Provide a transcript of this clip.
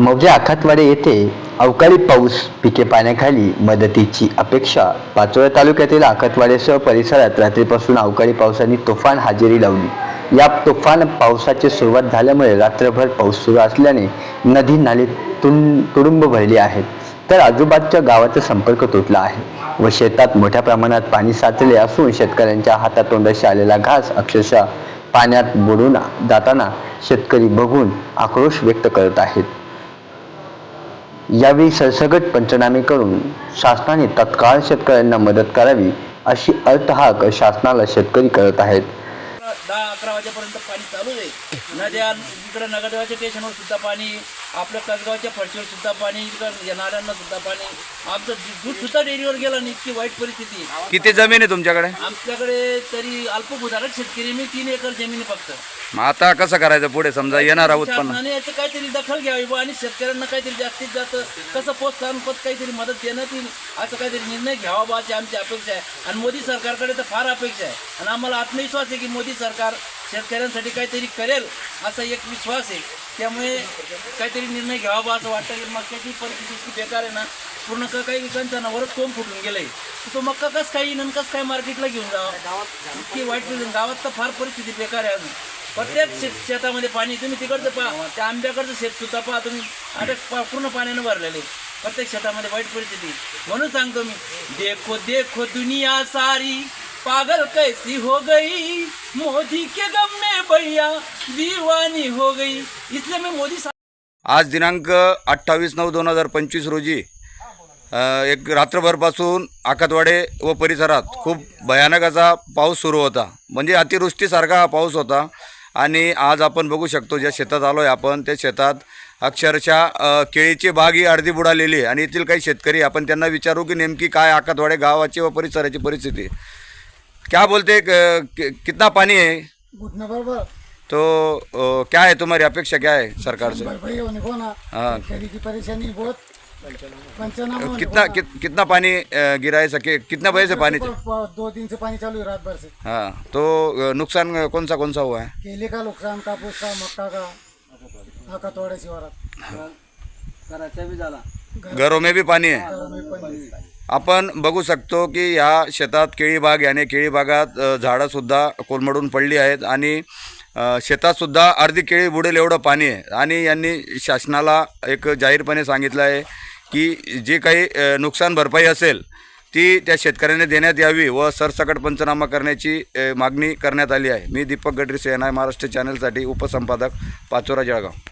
मौजे आखातवाडे येथे अवकाळी पाऊस पिके पाण्याखाली मदतीची अपेक्षा. पाचोळ्या तालुक्यातील आखातवाडेसह परिसरात रात्रीपासून अवकाळी पावसाने तुफान हजेरी लावली. या तुफान पावसाची सुरुवात झाल्यामुळे रात्रभर पाऊस सुरू असल्याने नदी नाले तुं तुडुंब भरली आहेत. तर आजूबाजूच्या गावाचा संपर्क तुटला आहे व शेतात मोठ्या प्रमाणात पाणी साचले असून शेतकऱ्यांच्या हातातोंडाशी आलेला घास अक्षरशः पाण्यात बुडून जाताना शेतकरी बघून आक्रोश व्यक्त करत आहेत. यावेळी सरसगट पंचनामे करून शासनाने तत्काळ शेतकऱ्यांना मदत करावी अशी अर्थहाक शासनाला शेतकरी करत आहेत. दहा अकरा वाजेपर्यंत पाणी चालू आहे. नद्या इकडे नगरदेवाच्या स्टेशनवर सुद्धा पाणी आपल्या कसगावच्या फडशीवर सुद्धा पाणी इकडं या नाल्यांना सुद्धा पाणी. आमचं दूध सुद्धा डेअरीवर गेलं नाही इतकी वाईट परिस्थिती. किती जमीन आहे तुमच्याकडे? आमच्याकडे तरी अल्पभूधारक शेतकरी मी तीन एकर जमीन आहे फक्त. मग आता कसं करायचं पुढे? समजा येणार उत्पन्न शासनाने याची काहीतरी दखल घ्यावी बुवा आणि शेतकऱ्यांना काहीतरी जास्तीत जास्त कसं पद काहीतरी मदत देण्यात येईल असं काहीतरी निर्णय घ्यावा बा अशी आमची अपेक्षा आहे. आणि मोदी सरकारकडे तर फार अपेक्षा आहे. आणि आम्हाला आत्मविश्वास आहे की मोदी सरकार शेतकऱ्यांसाठी काहीतरी करेल असा एक विश्वास आहे. त्यामुळे काहीतरी निर्णय घ्यावा बा असं वाटतं की मक्याची परिस्थिती इतकी बेकार आहे ना पूर्ण क- काही विकांचा वरच कोंब फुटून गेलंय. आहे तो मक्का कस काही येईन काय मार्केटला घेऊन जावा? इतकी वाईट परिस्थिती गावात तर फार परिस्थिती बेकार आहे अजून. प्रत्येक शेत शेतामध्ये पाणी तुम्ही तिकडचं पहा. त्या आंब्याकडचं शेत सुद्धा पहा. तुम्ही आता पा- पूर्ण पाण्यानं भरलेले आहे. प्रत्येक शेतामध्ये वाईट परिस्थिती म्हणून सांगतो मी देखो देखो दुनिया सारी. पागल कैसी हो गई? मोदी के गम में भैया दीवानी हो गई। इसलिए मैं मोदी आज दिनांक अठ्ठावीस नऊ दोन हजार पंचवीस रोजी एक रात्रभरपासून आकातवाडे व परिसरात खूप भयानक असा पाऊस सुरू होता. म्हणजे अतिवृष्टीसारखा हा पाऊस होता. आणि आज आपण बघू शकतो ज्या शेतात आलो आहे आपण त्या शेतात अक्षरशः केळीची बाग ही अर्धी बुडालेली आहे. आणि येथील काही शेतकरी आपण त्यांना विचारू की नेमकी काय आकातवाडे गावाची व परिसराची परिस्थिती. क्या बोलते क- कि- कितना पानी है? घुटने बरोबर। तो अ, क्या है तुम्हारी अपेक्षा क्या है सरकार से? भरपाई होने को ना। हाँ। खरी की परेशानी बहुत। पंचनामा होने कितना को कित, कितना पानी अ, गिरा है सके कितना बजे से। पानी प- प- दो दिन से पानी चालू है रात भर से। हाँ तो अ, नुकसान कौन सा कौन सा हुआ है? केले का नुकसान कापूस का मक्का का आका तोड्या शिवारात। घरों में भी पानी है. आपण बघू शकतो की ह्या शेतात केळी बाग याने केळी बागात अ, झाडंसुद्धा कोलमडून पडली आहेत आणि शेतातसुद्धा अर्धी केळी बुडेल एवढं पाणी आहे. आणि यांनी शासनाला एक जाहीरपणे सांगितलं आहे की जे काही नुकसान भरपाई असेल ती त्या शेतकऱ्याने देण्यात यावी व सरसकट पंचनामा करण्याची मागणी करण्यात आली आहे. मी दीपक गडरी सेना महाराष्ट्र चॅनलसाठी उपसंपादक पाचोरा जळगाव.